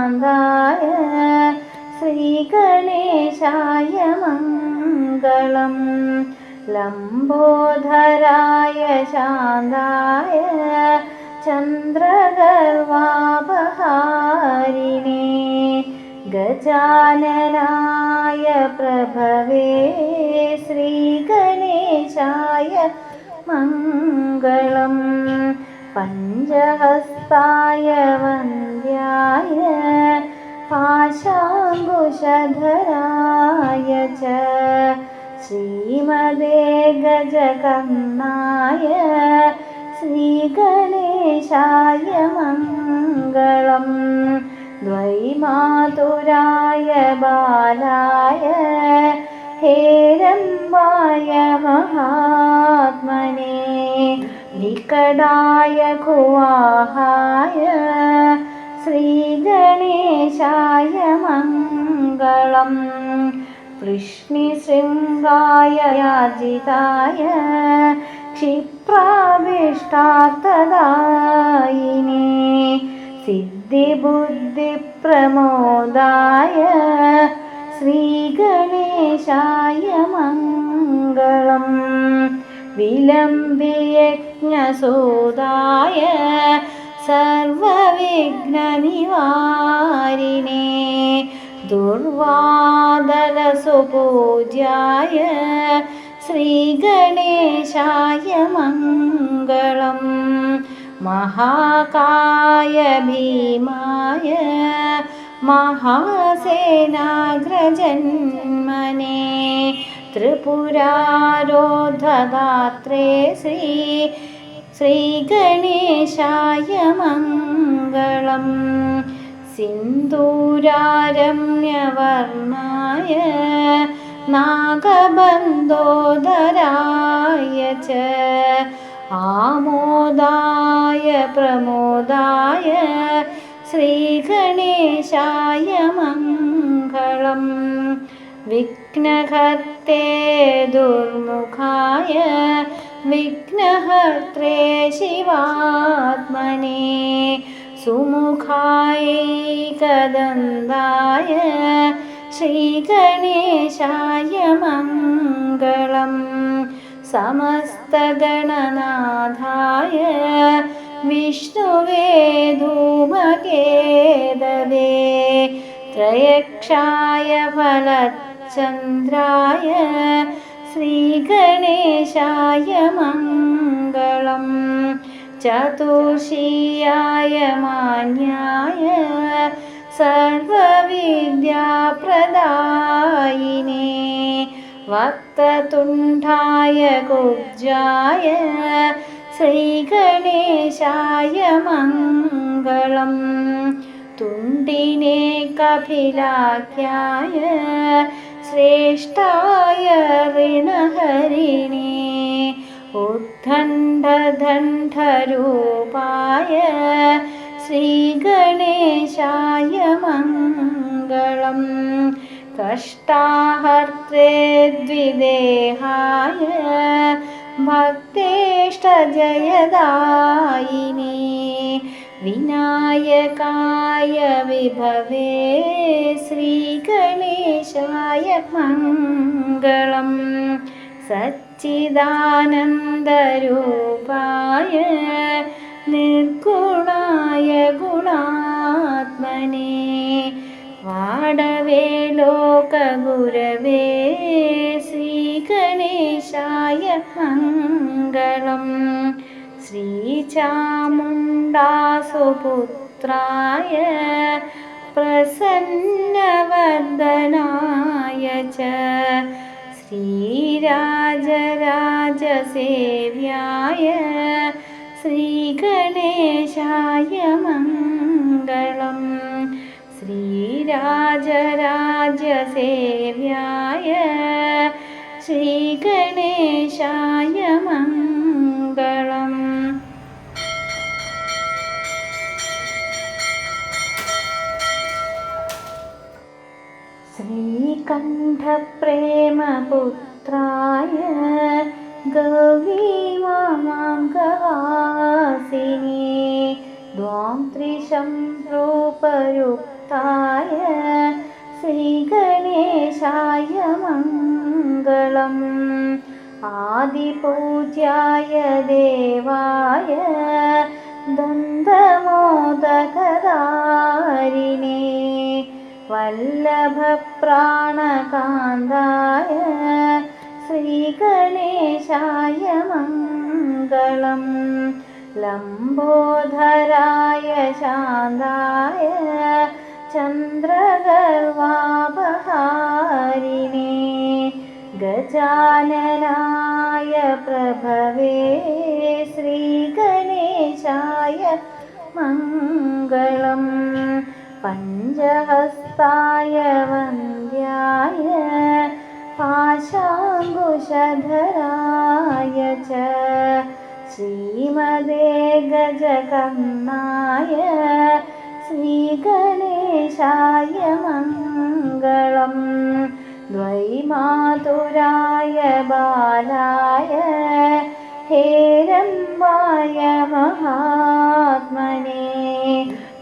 ശാന്തായ ശ്രീഗണേശായ മംഗളം. ലംബോധരായ ശാന്തായ ചന്ദ്രഗർവാപഹാരിണേ. ഗജാനനായ പ്രഭവേ ശ്രീഗണേശായ മംഗളം. पञ्चहस्ताय वन्द्याय पाशाङ्कुशधराय च श्रीमदे गजकर्णाय श्रीगणेशाय मङ्गलम् द्वैमातुराय बालाय हेरम्बाय महात्मने निकडाय कुवाहाय श्रीगणेशाय मङ्गलम्। वृष्णिशृङ्गाय याजिताय क्षिप्राविष्टार्थदायिने। सिद्धिबुद्धिप्रमोदाय श्रीगणेशाय मङ्गलम् विलम्बियज्ञसोदाय सर्वविघ्ननिवारिणे दुर्वादलसुपूज्याय श्रीगणेशाय मङ्गलम् महाकाय भीमाय महासेनाग्रजन्मने ത്രിപുരാരോധദാത്രേ ശ്രീ ശ്രീഗണേശായ മംഗളം. സിന്ദൂരാരമ്യവർണായ നാഗബന്ധോധരായ ച. ആമോദായ പ്രമോദായ ശ്രീഗണേശായ മംഗളം. വിക് विघ्नहर्ते दुर्मुखाय विघ्नहर्त्रे शिवात्मने सुमुखायैकदन्दाय श्रीगणेशाय मङ्गलम् समस्तगणनाथाय विष्णुवे धूमकेदवे त्रयक्षाय फलचन्द्राय श्रीगणेशाय मङ्गलम्। चतुर्षीयाय मान्याय सर्वविद्याप्रदायिने। वक्ततुण्डाय कुब्जाय श्रीगणेशाय मङ्गलम्। तुण्डिने कपिलाख्याय श्रेष्ठाय ऋणहरिणे उद्दण्डदण्डरूपाय श्रीगणेशाय मङ्गलम् कष्टाहर्त्रे द्विदेहाय भक्तेष्टजयदायिने വിനായകായ വിഭവേ ശ്രീഗണേശായ മംഗളം. സച്ചിദാനന്ദരൂപായ നിർഗുണായ ഗുണാത്മനെ വാടവേ ലോകഗുരവേ ശ്രീഗണേശായ മംഗളം. ശ്രീചാമുണ്ടാസുപുത്രായ പ്രസന്നവന്ദനായ ച. ശ്രീരാജരാജസേവ്യായ ശ്രീഗണേശായ മംഗളം. ശ്രീരാജരാജസേവ്യായ ശ്രീഗണേശായ മംഗളം श्रीकण्ठप्रेमपुत्राय गौरीमामाङ्गवासिनी द्वां त्रिशं रूपयुक्ताय श्रीगणेशाय मङ्गलम् आदिपूज्याय देवाय दन्तमोदकदारिणे വല്ലഭപ്രാണകാന്തായ ശ്രീഗണേശായ മംഗളം. ലംബോധരായ ശാന്തായ ചന്ദ്രഗർവാപഹാരിണേ ഗജാനനായ പ്രഭവേ ശ്രീഗണേശായ മംഗളം. पञ्चहस्ताय वन्द्याय पाशाङ्कुशधराय च श्रीमदे गजकर्णाय श्रीगणेशाय मङ्गलम् द्वैमातुराय बालाय हेरम्बाय महात्मने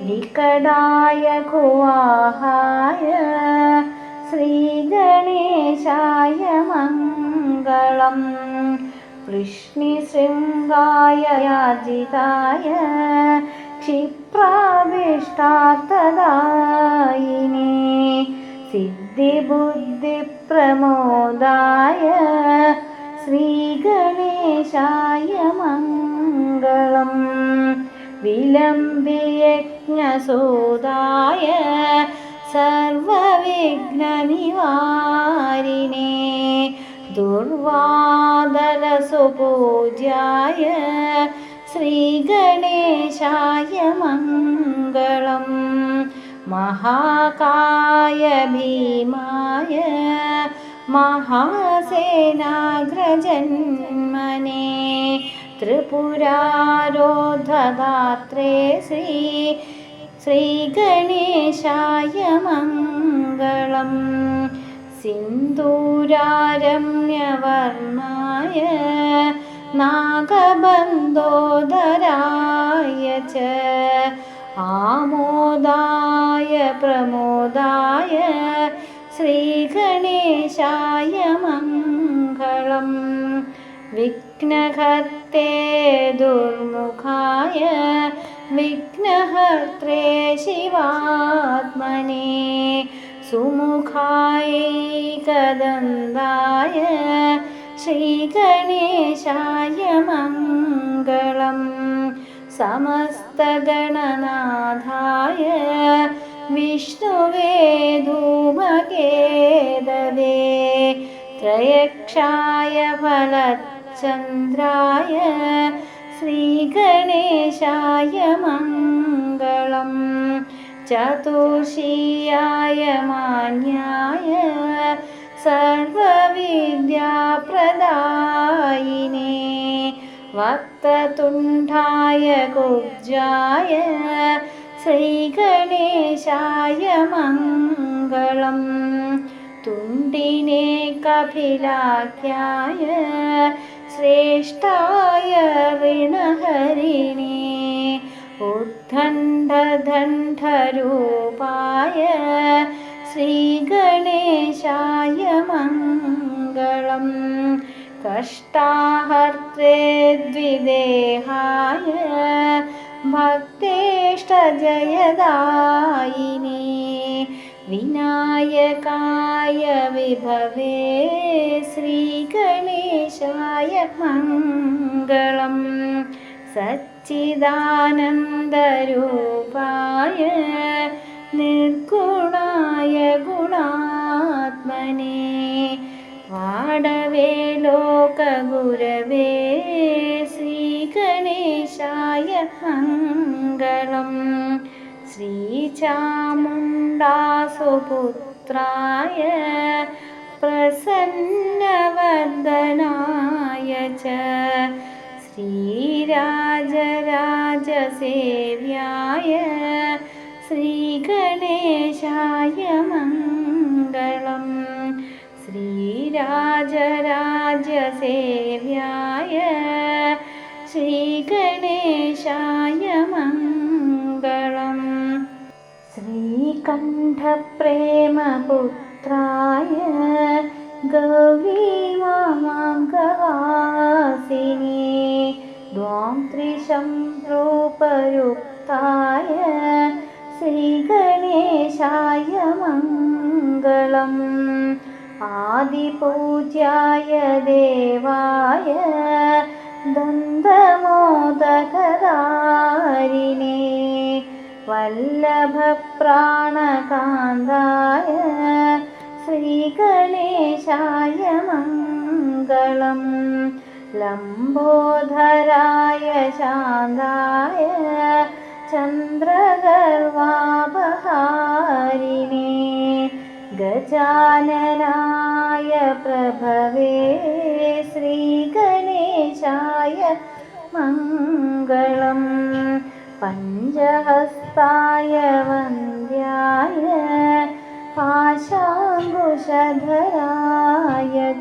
विकटाय कुवाहाय श्रीगणेशाय मङ्गलम्। वृष्णिशृङ्गाय याजिताय क्षिप्राभिष्टार्थदायिने सिद्धिबुद्धिप्रमोदाय श्रीगणेशाय मङ्गलम् विलम्बियज्ञसोदाय सर्वविघ्ननिवारिणे दुर्वादलसुपूज्याय श्रीगणेशाय मङ्गलम् महाकाय भीमाय महासेनाग्रजन्मने त्रिपुरारोधदात्रे श्री श्रीगणेशाय मङ्गलम् सिन्दूरारम्यवर्णाय नागबन्धोदराय च आमोदाय प्रमोदाय श्रीगणेशाय मङ्गलम् विघ्नहर्ते दुर्मुखाय विघ्नहर्त्रे शिवात्मने सुमुखायैकदन्दाय श्रीगणेशाय मङ्गलम् समस्तगणनाथाय विष्णुवे धूमकेदवे त्रयक्षाय ചന്ദ്രായ ശ്രീഗണേശായ മംഗളം. ചതുർഷിയായ മാന്യായ സർവവിദ്യാപ്രദായിനെ. വക്തതുണ്ടായ കുബ്ജായ ശ്രീഗണേശായ മംഗളം. തുണ്ടിനെ കപിലാഖ്യായ श्रेष्ठाय ऋणहरिणे उद्दण्डदण्डरूपाय श्रीगणेशाय मङ्गलम् कष्टाहर्त्रे द्विदेहाय भक्तेष्टजयदायिने വിനായകായ വിഭവേ ശ്രീഗണേശായ മംഗളം സച്ചിദാനന്ദരൂപായ നിർഗുണായ ഗുണാത്മനെ വാടവേ ലോകഗുരവേ ശ്രീഗണേശായ മംഗളം ശ്രീചാമുണ്ടാസുപുത്രായ പ്രസന്നവന്ദനായ ച. ശ്രീരാജരാജസേവ്യായ ശ്രീഗണേശായ മംഗളം. ശ്രീരാജരാജസേവ്യായ ശ്രീഗണേശായ മംഗളം श्रीकण्ठप्रेमपुत्राय गौरीमामाङ्गवासिनी द्वां त्रिशं रूपयुक्ताय श्रीगणेशाय मङ्गलम् आदिपूज्याय देवाय വല്ലഭപ്രാണകാന്തായ ശ്രീഗണേശായ മംഗളം. ലംബോധരായ ശാന്തായ ചന്ദ്രഗർവാപഹാരിണേ ഗജാനനായ പ്രഭവേ ശ്രീഗണേശായ മംഗളം. പഞ്ചഹസ്ത पञ्चहस्ताय वन्द्याय पाशाङ्कुशधराय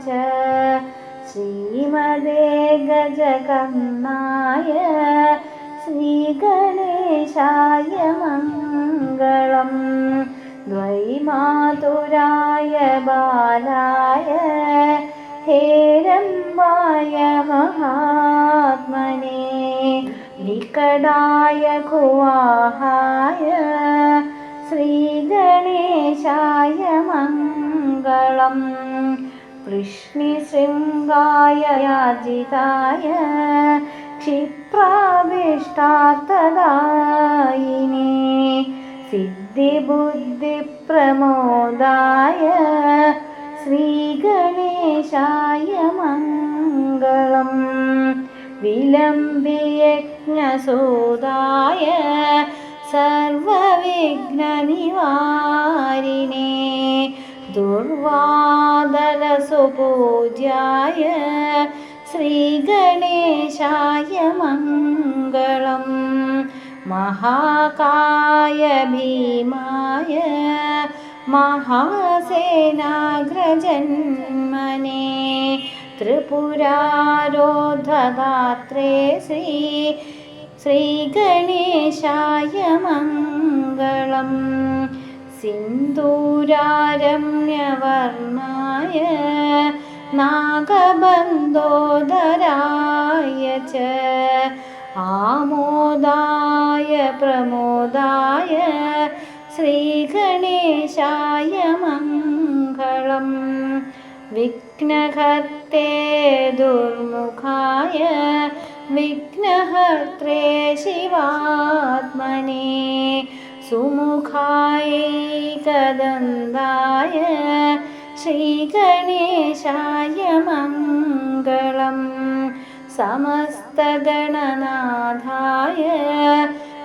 च श्रीमदे गजकर्णाय श्रीगणेशाय मङ्गलम् द्वैमातुराय बालाय हेरम्बाय महात्मने विकटाय कुवाहाय श्रीगणेशाय मङ्गलम् वृष्णिशृङ्गाय याजिताय क्षिप्राभिष्टार्थदायिने सिद्धिबुद्धिप्रमोदाय श्रीगणेशाय मङ्गलम् विलम्बियज्ञसोदाय सर्वविघ्ननिवारिणे दुर्वादलसुपूज्याय श्रीगणेशाय मङ्गलम् महाकाय भीमाय महासेनाग्रजन्मने त्रिपुरारोधदात्रे श्री श्रीगणेशाय मङ्गलम् सिन्दूरारम्यवर्णाय नागबन्धोदराय च आमोदाय प्रमोदाय श्रीगणेशाय मङ्गलम् विघ्नहर्ते दुर्मुखाय विघ्नहर्त्रे शिवात्मने सुमुखायैकदन्ताय श्रीगणेशाय मङ्गलम् समस्तगणनाथाय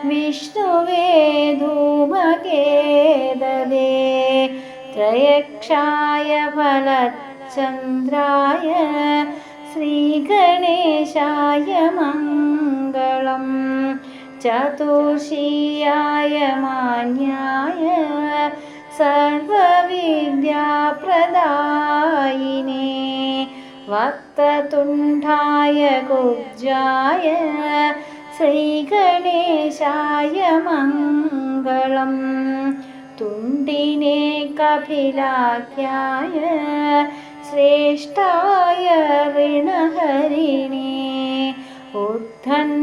विष्णुवे धूमकेददे त्रयक्षाय ചന്ദ്രായ ശ്രീഗണേശായ മംഗളം. ചതുർഷിയായ മാന്യായ സർവവിദ്യാപ്രദായിനെ. വക്തതുണ്ടായ കുബ്ജായ ശ്രീഗണേശായ മംഗളം. തുണ്ടിനെ കപിലാഖ്യായ श्रेष्ठाय ऋणहरिणे उद्दण्डदण्डरूपाय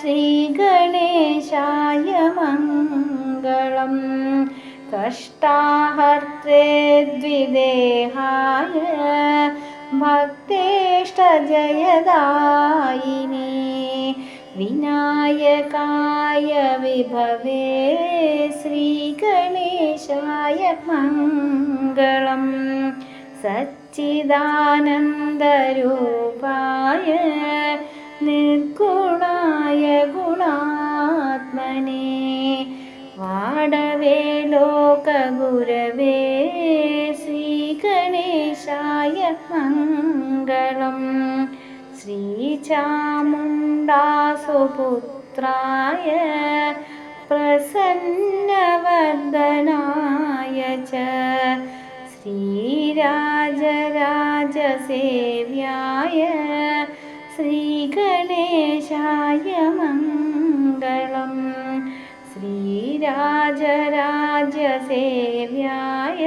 श्रीगणेशाय मङ्गलम् कष्टाहर्त्रे द्विदेहाय भक्तेष्टजयदायिने വിനായകായ വിഭവേ ശ്രീഗണേശായ മംഗളം. സച്ചിദാനന്ദരൂപായ നിർഗുണായ ഗുണാത്മനെ വാടവേ ലോകഗുരവേ ശ്രീഗണേശായ മംഗളം. ശ്രീചാമുണ്ടാസുപുത്രായ പ്രസന്നവന്ദനായ ച. ശ്രീരാജരാജസേവ്യായ ശ്രീഗണേശായ മംഗളം. ശ്രീരാജരാജസേവ്യായ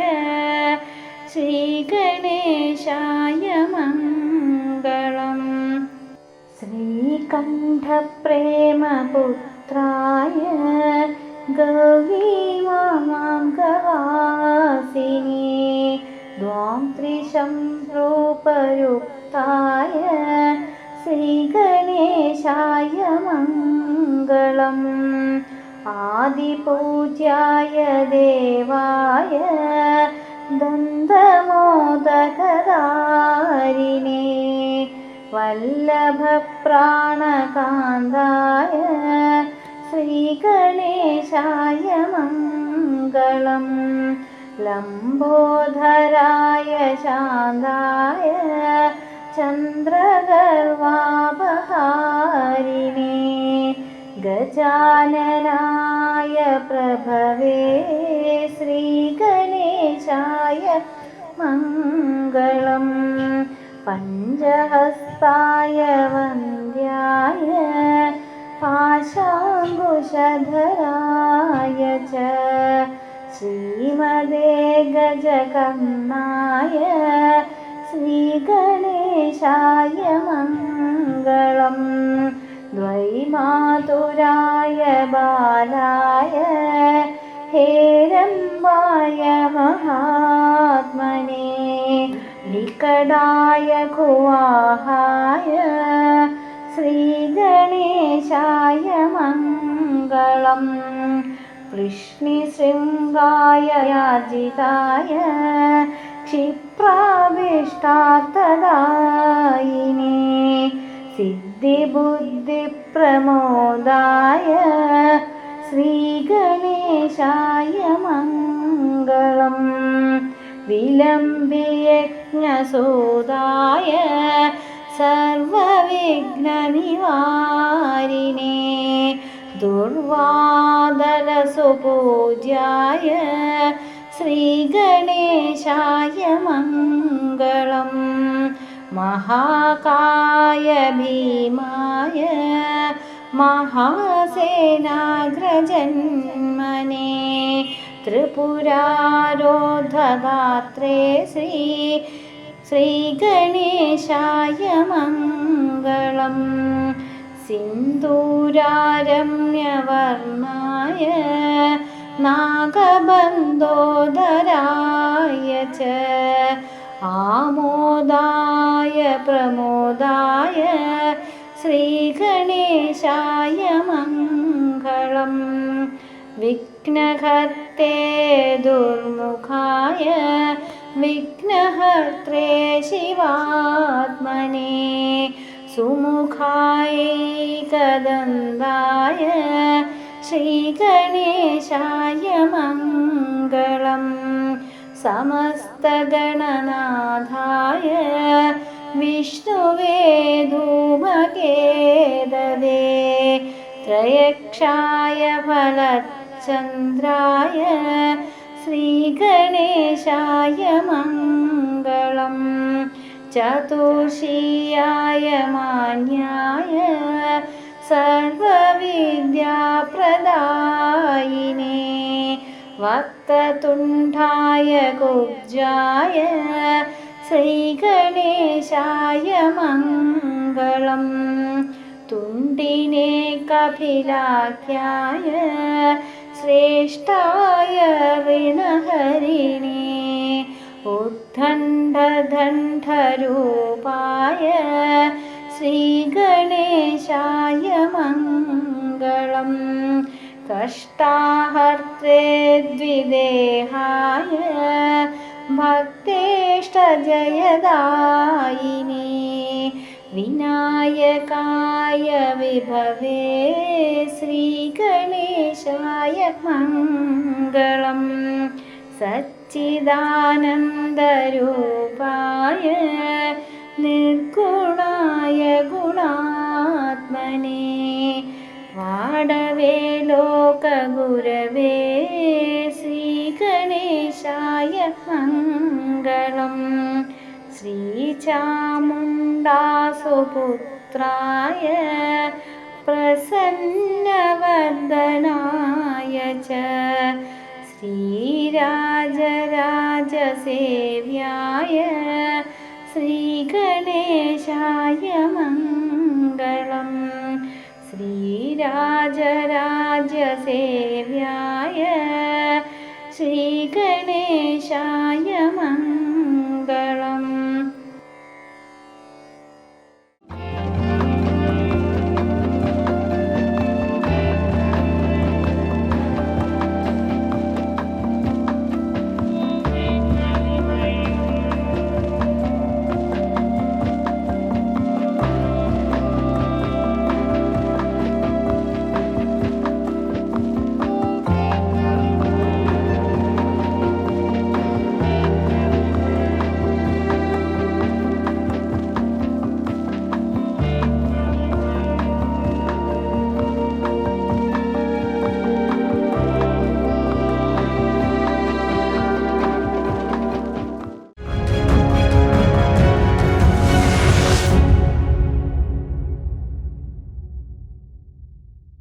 ശ്രീഗണേശായ श्रीकण्ठप्रेमपुत्राय गवीमाङ्गवासिनी द्वां त्रिशं रूपयुक्ताय श्रीगणेशाय मङ्गलम् आदिपूज्याय देवाय വല്ലഭപ്രാണകാന്തായ ശ്രീഗണേശായ മംഗളം. ലംബോധരായ ശാന്തായ ചന്ദ്രഗർവാപഹാരിണേ. ഗജാനനായ പ്രഭവേ ശ്രീഗണേശായ മംഗളം. पञ्चहस्ताय वन्द्याय पाशाङ्कुशधराय च श्रीमदे गजकर्णाय श्रीगणेशाय मङ्गलम् द्वैमातुराय बालाय हेरम्बाय महात्मने निकडाय कुवाहाय श्रीगणेशाय मङ्गलम्। वृष्णिशृङ्गाय याजिताय क्षिप्राविष्टार्थदायिने। सिद्धिबुद्धिप्रमोदाय श्रीगणेशाय मङ्गलम् विलम्बियज्ञसोदाय सर्वविघ्ननिवारिणे दुर्वादलसुपूज्याय श्रीगणेशाय मङ्गलम् महाकाय भीमाय महासेनाग्रजन्मने त्रिपुरारोधदात्रे श्री श्रीगणेशाय मङ्गलम् सिन्दूरारम्यवर्णाय नागबन्धोदराय च आमोदाय प्रमोदाय श्रीगणेशाय मङ्गलम् विघ्नहर्ते दुर्मुखाय विघ्नहर्त्रे शिवात्मने सुमुखायैकदन्दाय श्रीगणेशाय मङ्गलम् समस्तगणनाथाय विष्णुवे धूमकेदवे त्रयक्षाय फलचन्द्राय श्रीगणेशाय मङ्गलम्। चतुर्षीयाय मान्याय सर्वविद्याप्रदायिने। वक्ततुण्डाय कुब्जाय श्रीगणेशाय मङ्गलम्। तुण्डिने कपिलाख्याय श्रेष्ठाय ऋणहरिणे उद्दण्डदण्डरूपाय श्रीगणेशाय मङ्गलम्। कष्टाहर्त्रे द्विदेहाय भक्तेष्टजयदायिने വിനായകായ വിഭവേ ശ്രീഗണേശായ മംഗളം. സച്ചിദാനന്ദരൂപായ നിർഗുണായ ഗുണാത്മനെ വാടവേ ലോകഗുരവേ ശ്രീഗണേശായ മംഗളം. श्रीचामुण्डासुपुत्राय प्रसन्नवर्धनाय च श्रीराजराजसेव्याय श्रीगणेशाय मङ्गलम् श्रीराजराजसेव्याय श्रीगणेशाय